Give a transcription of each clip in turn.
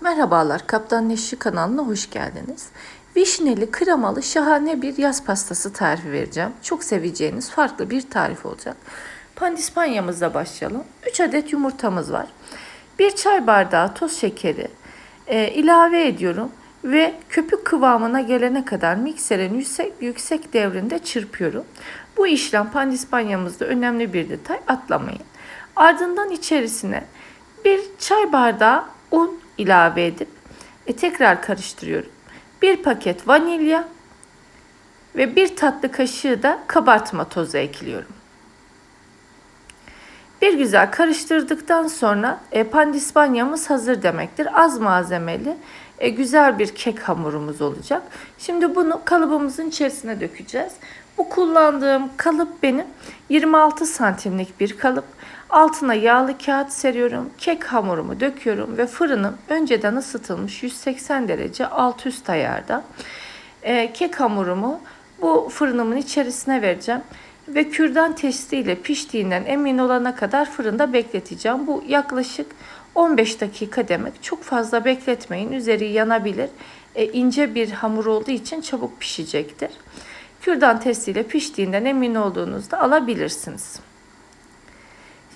Merhabalar, Kaptan Neşri kanalına hoş geldiniz. Vişneli, kremalı, şahane bir yaz pastası tarifi vereceğim. Çok seveceğiniz farklı bir tarif olacak. Pandispanyamızla başlayalım. 3 adet yumurtamız var. 1 çay bardağı toz şekeri e, ilave ediyorum ve köpük kıvamına gelene kadar mikserin yüksek, yüksek devrinde çırpıyorum. Bu işlem pandispanyamızda önemli bir detay atlamayın. Ardından içerisine bir çay bardağı ilave edip e, tekrar karıştırıyorum. Bir paket vanilya ve bir tatlı kaşığı da kabartma tozu ekliyorum. Bir güzel karıştırdıktan sonra e, pandispanyamız hazır demektir. Az malzemeli e, güzel bir kek hamurumuz olacak. Şimdi bunu kalıbımızın içerisine dökeceğiz. Bu kullandığım kalıp benim 26 santimlik bir kalıp. Altına yağlı kağıt seriyorum. Kek hamurumu döküyorum ve fırınım önceden ısıtılmış 180 derece alt üst ayarda. E, kek hamurumu bu fırınımın içerisine vereceğim ve kürdan testiyle piştiğinden emin olana kadar fırında bekleteceğim. Bu yaklaşık 15 dakika demek. Çok fazla bekletmeyin. Üzeri yanabilir. E, ince bir hamur olduğu için çabuk pişecektir. Kürdan testiyle piştiğinden emin olduğunuzda alabilirsiniz.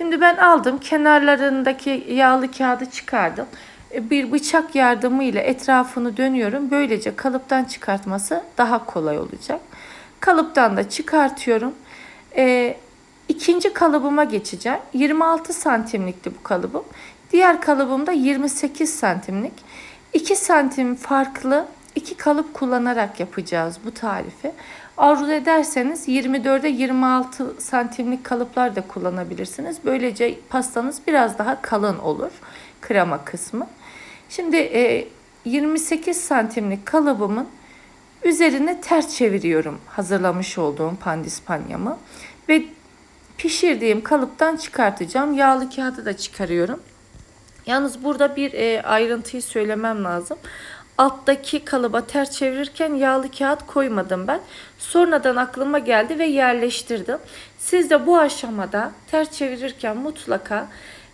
Şimdi ben aldım. Kenarlarındaki yağlı kağıdı çıkardım. E, Bir bıçak yardımıyla etrafını dönüyorum. Böylece kalıptan çıkartması daha kolay olacak. Kalıptan da çıkartıyorum. E, ikinci kalıbıma geçeceğim. 26 santimlikti bu kalıbım. Diğer kalıbım da 28 santimlik. 2 santim farklı iki kalıp kullanarak yapacağız bu tarifi. Arzu ederseniz 24'e 26 santimlik kalıplar da kullanabilirsiniz. Böylece pastanız biraz daha kalın olur krema kısmı. Şimdi e, 28 santimlik kalıbımın üzerine ters çeviriyorum hazırlamış olduğum pandispanyamı ve pişirdiğim kalıptan çıkartacağım. Yağlı kağıdı da çıkarıyorum. Yalnız burada bir e, ayrıntıyı söylemem lazım. Alttaki kalıba ters çevirirken yağlı kağıt koymadım ben. Sonradan aklıma geldi ve yerleştirdim. Siz de bu aşamada ters çevirirken mutlaka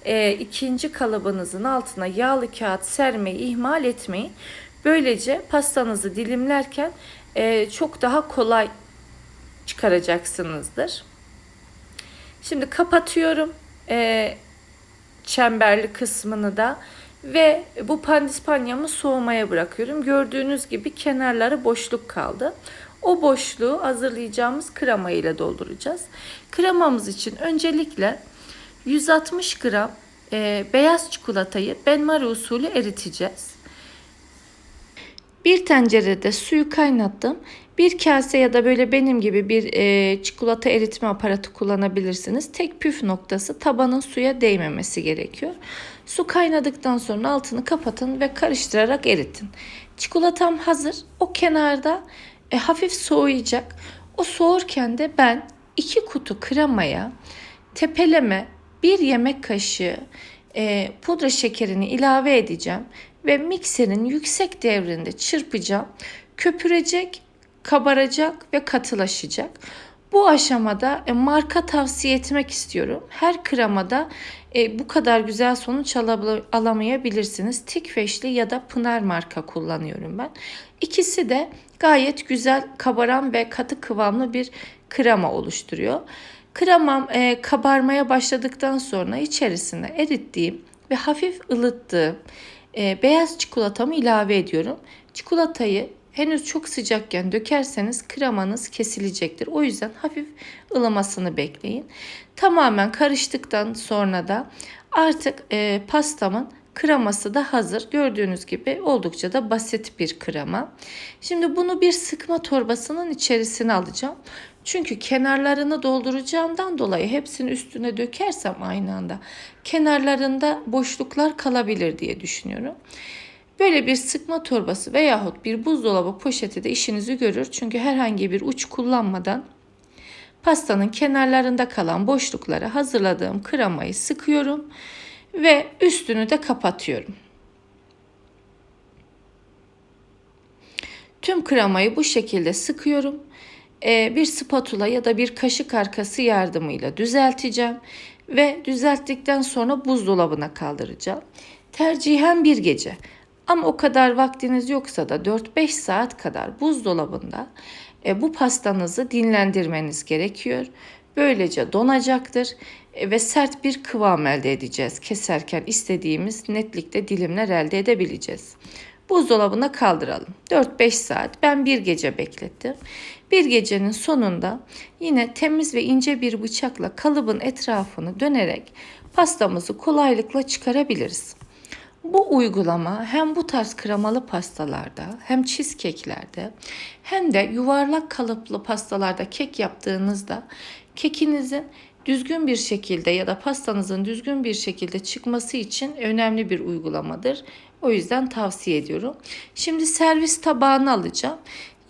e, ikinci kalıbınızın altına yağlı kağıt sermeyi ihmal etmeyin. Böylece pastanızı dilimlerken e, çok daha kolay çıkaracaksınızdır. Şimdi kapatıyorum e, çemberli kısmını da ve bu pandispanyamı soğumaya bırakıyorum. Gördüğünüz gibi kenarları boşluk kaldı. O boşluğu hazırlayacağımız krema ile dolduracağız. Kremamız için öncelikle 160 gram e, beyaz çikolatayı benmari usulü eriteceğiz. Bir tencerede suyu kaynattım. Bir kase ya da böyle benim gibi bir e, çikolata eritme aparatı kullanabilirsiniz. Tek püf noktası tabanın suya değmemesi gerekiyor. Su kaynadıktan sonra altını kapatın ve karıştırarak eritin. Çikolatam hazır. O kenarda e, hafif soğuyacak. O soğurken de ben iki kutu kremaya tepeleme bir yemek kaşığı e, pudra şekerini ilave edeceğim ve mikserin yüksek devrinde çırpacağım. Köpürecek, kabaracak ve katılaşacak. Bu aşamada e, marka tavsiye etmek istiyorum. Her kremada e, bu kadar güzel sonuç alamayabilirsiniz. Tikfeşli ya da Pınar marka kullanıyorum ben. İkisi de gayet güzel kabaran ve katı kıvamlı bir krema oluşturuyor. Kremam e, kabarmaya başladıktan sonra içerisine erittiğim ve hafif ılıttığım e, beyaz çikolatamı ilave ediyorum. Çikolatayı henüz çok sıcakken dökerseniz kremanız kesilecektir. O yüzden hafif ılımasını bekleyin. Tamamen karıştıktan sonra da artık e, pastamın kreması da hazır. Gördüğünüz gibi oldukça da basit bir krema. Şimdi bunu bir sıkma torbasının içerisine alacağım. Çünkü kenarlarını dolduracağımdan dolayı hepsini üstüne dökersem aynı anda kenarlarında boşluklar kalabilir diye düşünüyorum. Böyle bir sıkma torbası veyahut bir buzdolabı poşeti de işinizi görür. Çünkü herhangi bir uç kullanmadan pastanın kenarlarında kalan boşluklara hazırladığım kremayı sıkıyorum ve üstünü de kapatıyorum. Tüm kremayı bu şekilde sıkıyorum. Ee, bir spatula ya da bir kaşık arkası yardımıyla düzelteceğim ve düzelttikten sonra buzdolabına kaldıracağım. Tercihen bir gece Ama o kadar vaktiniz yoksa da 4-5 saat kadar buzdolabında e, bu pastanızı dinlendirmeniz gerekiyor. Böylece donacaktır e, ve sert bir kıvam elde edeceğiz. Keserken istediğimiz netlikte dilimler elde edebileceğiz. Buzdolabına kaldıralım. 4-5 saat ben bir gece beklettim. Bir gecenin sonunda yine temiz ve ince bir bıçakla kalıbın etrafını dönerek pastamızı kolaylıkla çıkarabiliriz. Bu uygulama hem bu tarz kremalı pastalarda hem cheesecake'lerde hem de yuvarlak kalıplı pastalarda kek yaptığınızda kekinizin düzgün bir şekilde ya da pastanızın düzgün bir şekilde çıkması için önemli bir uygulamadır. O yüzden tavsiye ediyorum. Şimdi servis tabağını alacağım.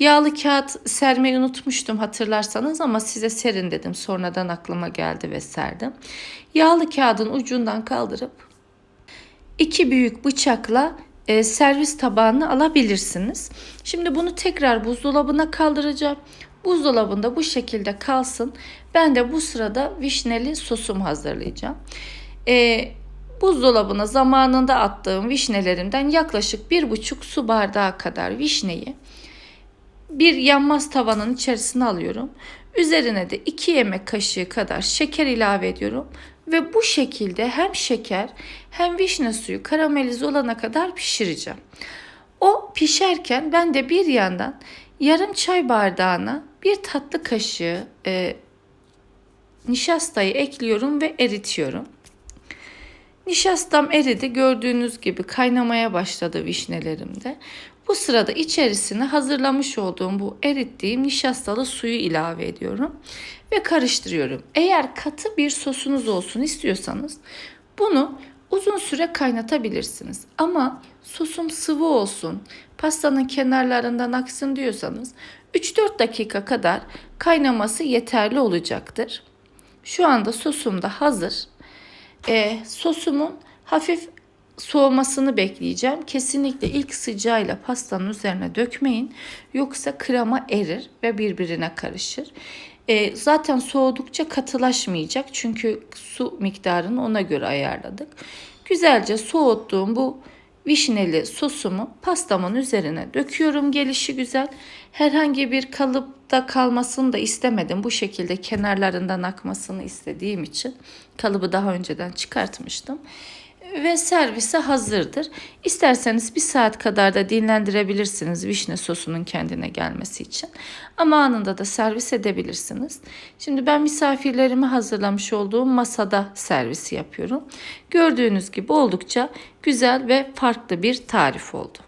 Yağlı kağıt sermeyi unutmuştum hatırlarsanız ama size serin dedim. Sonradan aklıma geldi ve serdim. Yağlı kağıdın ucundan kaldırıp iki büyük bıçakla e, servis tabağını alabilirsiniz. Şimdi bunu tekrar buzdolabına kaldıracağım. Buzdolabında bu şekilde kalsın. Ben de bu sırada vişneli sosum hazırlayacağım. E, buzdolabına zamanında attığım vişnelerimden yaklaşık bir buçuk su bardağı kadar vişneyi bir yanmaz tavanın içerisine alıyorum. Üzerine de 2 yemek kaşığı kadar şeker ilave ediyorum ve bu şekilde hem şeker hem vişne suyu karamelize olana kadar pişireceğim. O pişerken ben de bir yandan yarım çay bardağına bir tatlı kaşığı e, nişastayı ekliyorum ve eritiyorum. Nişastam eridi. Gördüğünüz gibi kaynamaya başladı vişnelerimde. Bu sırada içerisine hazırlamış olduğum bu erittiğim nişastalı suyu ilave ediyorum ve karıştırıyorum. Eğer katı bir sosunuz olsun istiyorsanız bunu uzun süre kaynatabilirsiniz. Ama sosum sıvı olsun, pastanın kenarlarından aksın diyorsanız 3-4 dakika kadar kaynaması yeterli olacaktır. Şu anda sosum da hazır. E, sosumun hafif soğumasını bekleyeceğim. Kesinlikle ilk sıcağıyla pastanın üzerine dökmeyin. Yoksa krema erir ve birbirine karışır. E, zaten soğudukça katılaşmayacak. Çünkü su miktarını ona göre ayarladık. Güzelce soğuttuğum bu vişneli sosumu pastamın üzerine döküyorum gelişi güzel. Herhangi bir kalıpta kalmasını da istemedim. Bu şekilde kenarlarından akmasını istediğim için kalıbı daha önceden çıkartmıştım ve servise hazırdır. İsterseniz bir saat kadar da dinlendirebilirsiniz vişne sosunun kendine gelmesi için. Ama anında da servis edebilirsiniz. Şimdi ben misafirlerime hazırlamış olduğum masada servisi yapıyorum. Gördüğünüz gibi oldukça güzel ve farklı bir tarif oldu.